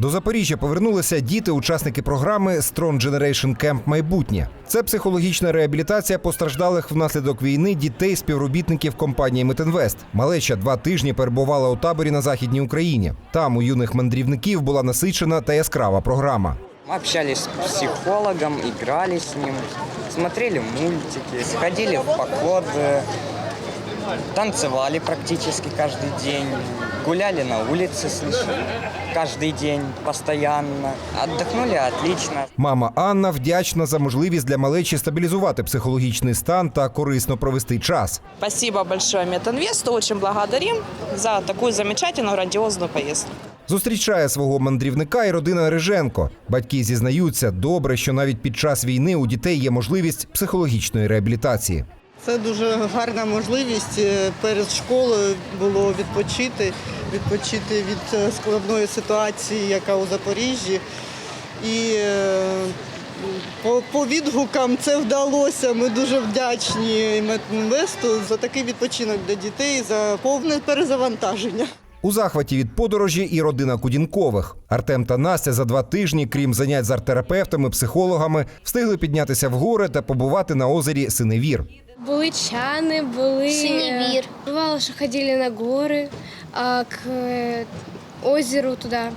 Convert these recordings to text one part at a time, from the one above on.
До Запоріжжя повернулися діти, учасники програми Strong Generation Camp Майбутнє. Це психологічна реабілітація постраждалих внаслідок війни дітей співробітників компанії Метинвест. Малеча два тижні перебувала у таборі на західній Україні. Там у юних мандрівників була насичена та яскрава програма. Мы общались с психологом, играли с ним, смотрели мультики, ходили в походы, танцевали практически каждый день, гуляли на улице слышали, каждый день, постоянно. Отдохнули отлично. Мама Анна вдячна за можливість для малечі стабілізувати психологічний стан та корисно провести час. Спасибо большое Метинвесту, очень благодарим за такую замечательную, грандиозную поездку. Зустрічає свого мандрівника і родина Риженко. Батьки зізнаються, добре, що навіть під час війни у дітей є можливість психологічної реабілітації. Це дуже гарна можливість е, перед школою було відпочити, відпочити від е, складної ситуації, яка у Запоріжжі. І е, по, по відгукам це вдалося. Ми дуже вдячні Метінвесту за такий відпочинок для дітей, за повне перезавантаження. У захваті від подорожі і родина Кудінкових. Артем та Настя за два тижні, крім занять з арт-терапевтами, психологами, встигли піднятися в гори та побувати на озері Синевір. Були чани, були Синевір. Бувало, що ходили на гори, а к э, озеру туда.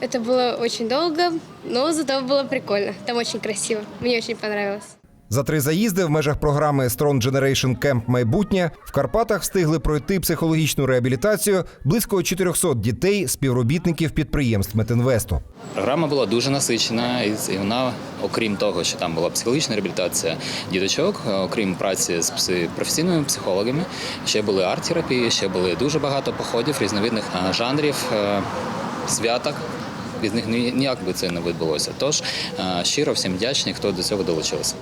Это было очень долго, но зато было прикольно. Там очень красиво. Мне очень понравилось. За три заїзди в межах програми Strong Generation Camp Майбутнє в Карпатах встигли пройти психологічну реабілітацію близько 400 дітей, співробітників підприємств Метинвесту. Програма була дуже насичена, і вона, окрім того, що там була психологічна реабілітація діточок, е, окрім праці з професійними психологами, ще були арт-терапії, ще були дуже багато походів різновидних е, жанрів, е, святок. Без них ніяк би це не відбулося. Тож щиро всім вдячні, хто до цього долучився.